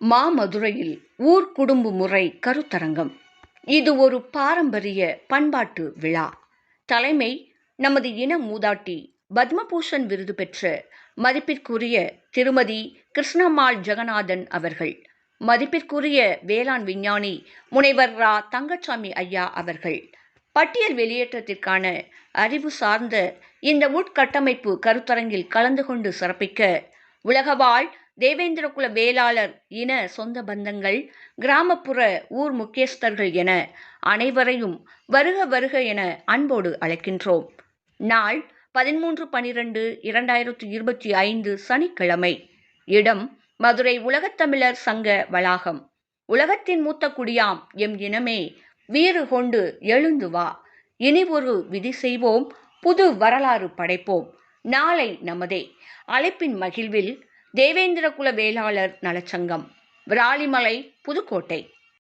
மாமதுரையில் ஊர் குடும்ப முறை கருத்தரங்கம். இது ஒரு பாரம்பரிய பண்பாட்டு விழா. தலைமை நமது இன மூதாட்டி பத்மபூஷன் விருது பெற்ற மதிப்பிற்குரிய திருமதி கிருஷ்ணம்மாள் ஜெகநாதன் அவர்கள் மதிப்பிற்குரிய வேளாண் விஞ்ஞானி முனைவர் ரா. தங்கச்சாமி ஐயா அவர்கள் பட்டியல் வெளியேற்றத்திற்கான அறிவு சார்ந்த இந்த உட்கட்டமைப்பு கருத்தரங்கில் கலந்து கொண்டு சிறப்பிக்க உலகவாழ் தேவேந்திரகுல வேளாளர் இன சொந்த பந்தங்கள் கிராமப்புற ஊர் முக்கியஸ்தர்கள் என அனைவரையும் வருக வருக என அன்போடு அழைக்கின்றோம். நாள் பதிமூன்று பனிரெண்டு இரண்டாயிரத்து இருபத்தி ஐந்து சனிக்கிழமை. இடம் மதுரை உலகத்தமிழர் சங்க வளாகம். உலகத்தின் மூத்த குடியாம் எம் இனமே வீறு கொண்டு எழுந்து வா. இனி ஒரு விதி செய்வோம் புது வரலாறு படைப்போம். நாளை நமதே. அழைப்பின் மகிழ்வில் தேவேந்திரகுல வேளாளர் நலச்சங்கம் விராலிமலை புதுக்கோட்டை.